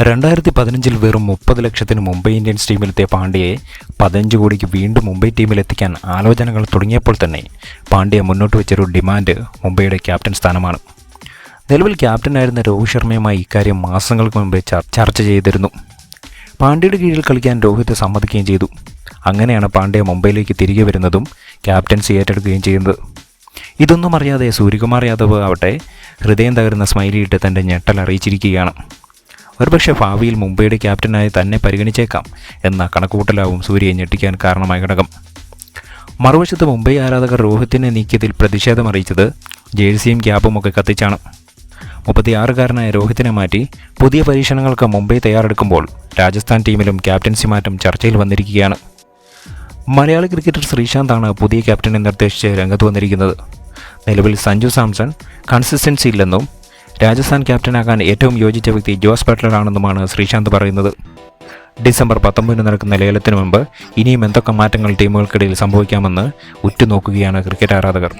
രണ്ടായിരത്തി പതിനഞ്ചിൽ വെറും മുപ്പത് ലക്ഷത്തിന് മുംബൈ ഇന്ത്യൻസ് ടീമിലെത്തിയ പാണ്ഡ്യയെ പതിനഞ്ച് കോടിക്ക് വീണ്ടും മുംബൈ ടീമിലെത്തിക്കാൻ ആലോചനകൾ തുടങ്ങിയപ്പോൾ തന്നെ പാണ്ഡ്യ മുന്നോട്ട് വെച്ചൊരു ഡിമാൻഡ് മുംബൈയുടെ ക്യാപ്റ്റൻ സ്ഥാനമാണ്. നിലവിൽ ക്യാപ്റ്റനായിരുന്ന രോഹിത് ശർമ്മയുമായി ഇക്കാര്യം മാസങ്ങൾക്ക് മുമ്പ് ചർച്ച ചെയ്തിരുന്നു. പാണ്ഡ്യയുടെ കീഴിൽ കളിക്കാൻ രോഹിത് സമ്മതിക്കുകയും ചെയ്തു. അങ്ങനെയാണ് പാണ്ഡ്യ മുംബൈയിലേക്ക് തിരികെ വരുന്നതും ക്യാപ്റ്റൻസി ഏറ്റെടുക്കുകയും ചെയ്യുന്നത്. ഇതൊന്നും അറിയാതെ സൂര്യകുമാർ യാദവ് ആവട്ടെ ഹൃദയം തകരുന്ന സ്മൈലിയിട്ട് തന്റെ ഞെട്ടൽ അറിയിച്ചിരിക്കുകയാണ്. ഒരുപക്ഷെ ഭാവിയിൽ മുംബൈയുടെ ക്യാപ്റ്റനായി തന്നെ പരിഗണിച്ചേക്കാം എന്ന കണക്കുകൂട്ടലാവും സൂര്യയെ ഞെട്ടിക്കാൻ കാരണമായ ഘടകം. മറുവശത്ത് മുംബൈ ആരാധകർ രോഹിത്തിനെ നീക്കിയതിൽ പ്രതിഷേധം അറിയിച്ചത് ജേഴ്സിയും ക്യാപ്പും ഒക്കെ കത്തിച്ചാണ്. മുപ്പത്തിയാറുകാരനായ രോഹിത്തിനെ മാറ്റി പുതിയ പരീക്ഷണങ്ങൾക്ക് മുംബൈ തയ്യാറെടുക്കുമ്പോൾ രാജസ്ഥാൻ ടീമിലും ക്യാപ്റ്റൻസി മാറ്റം ചർച്ചയിൽ വന്നിരിക്കുകയാണ്. മലയാളി ക്രിക്കറ്റർ ശ്രീശാന്താണ് പുതിയ ക്യാപ്റ്റനെ നിർദ്ദേശിച്ച് രംഗത്ത് വന്നിരിക്കുന്നത്. നിലവിൽ സഞ്ജു സാംസൺ കൺസിസ്റ്റൻസി ഇല്ലെന്നും രാജസ്ഥാൻ ക്യാപ്റ്റനാകാൻ ഏറ്റവും യോജിച്ച വ്യക്തി ജോസ് ബട്ട്ലർ ആണെന്നുമാണ് ശ്രീശാന്ത് പറയുന്നത്. ഡിസംബർ പത്തൊമ്പതിന് നടക്കുന്ന ലേലത്തിന് മുമ്പ് ഇനിയും എന്തൊക്കെ മാറ്റങ്ങൾ ടീമുകൾക്കിടയിൽ സംഭവിക്കാമെന്ന് ഉറ്റുനോക്കുകയാണ് ക്രിക്കറ്റ് ആരാധകർ.